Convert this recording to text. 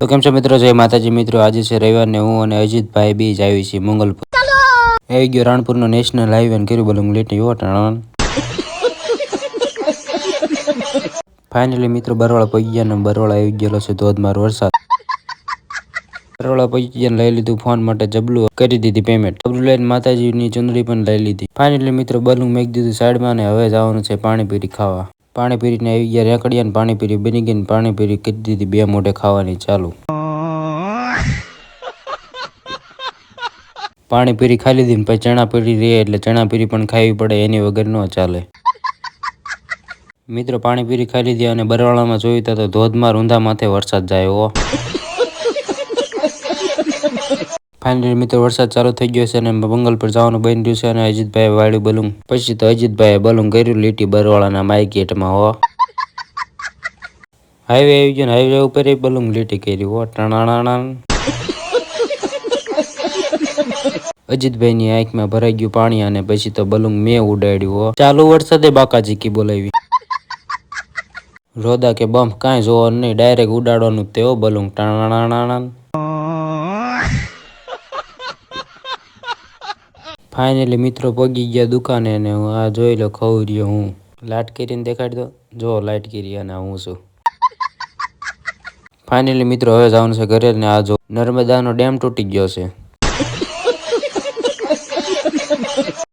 તો કેમ છો મિત્રો? જય માતાજી. મિત્રો, આજે છે રવિવારને હું અને અજીતભાઈ બી જ આવી છીએ મંગલપુર. આવી ગયો રાણપુરનો નેશનલ હાઈવે કર્યું બોલું લેટી વોટાણ ફાઇનલી મિત્રો બરોડા પહોંચી ગયા ને બરોડા આવી ગયેલો છે ધોધમાર વરસાદ. બરોડા પહોંચી ગયા લઈ લીધું ફોન માટે જબલું કરી દીધી પેમેન્ટ જબલું લઈને માતાજીની ચુંદડી પણ લઈ લીધી. ફાઇનલી મિત્રો બલું મેક દીધું સાઈડમાં ને હવે જવાનું છે પાણીપુરી ખાવા. પાણીપુરીને આવી ગયા રેકડિયાને ને પાણીપુરી બની ગઈ પાણી પીરી કરી દીધી બે મોઢે ખાવાની ચાલુ. પાણીપુરી ખાઈ લીધી પછી ચણા પીરી રહે એટલે ચણાપુરી પણ ખાવી પડે એની વગર ન ચાલે. મિત્રો પાણીપુરી ખાઈ લીધી અને બરવાળામાં જોયું તા તો ધોધમાર ઊંધા માથે વરસાદ જાય હો. ફાઇનલી મિત્રો વરસાદ ચાલુ થઈ ગયો છે અને બંગલ પર જવાનું બની રહ્યું છે અને અજીતભાઈ વાળ્યું બલૂન. પછી તો અજીતભાઈએ બલૂન કર્યું, લીટી બરવાળાના માર્કેટમાં હો. હાઈવે આવી ગયો હાઈવે ઉપર બલૂન લીટી કરી, હો ટણાણાણા અજીતભાઈની આંખમાં ભરાઈ ગયું પાણી અને પછી તો બલૂન મેં ઉડાડ્યું, હો. ચાલુ વરસાદે બાકાજી કી બોલાવી. રોદા કે બમ્પ કાંઈ જોવાનું નહીં, ડાયરેક્ટ ઉડાડવાનું તેઓ બલૂન ટાણાણાણા ફાઇનલી મિત્રો પગી ગયા દુકાને ને હું આ જોઈ લો ખવું રહ્યો હું. લાઇટ કરીને દેખાડી દો. જો લાઇટ કરી અને હું છું. ફાઇનલી મિત્રો, હવે જવાનું છે ઘરે ને આ જો નર્મદાનો ડેમ તૂટી ગયો છે.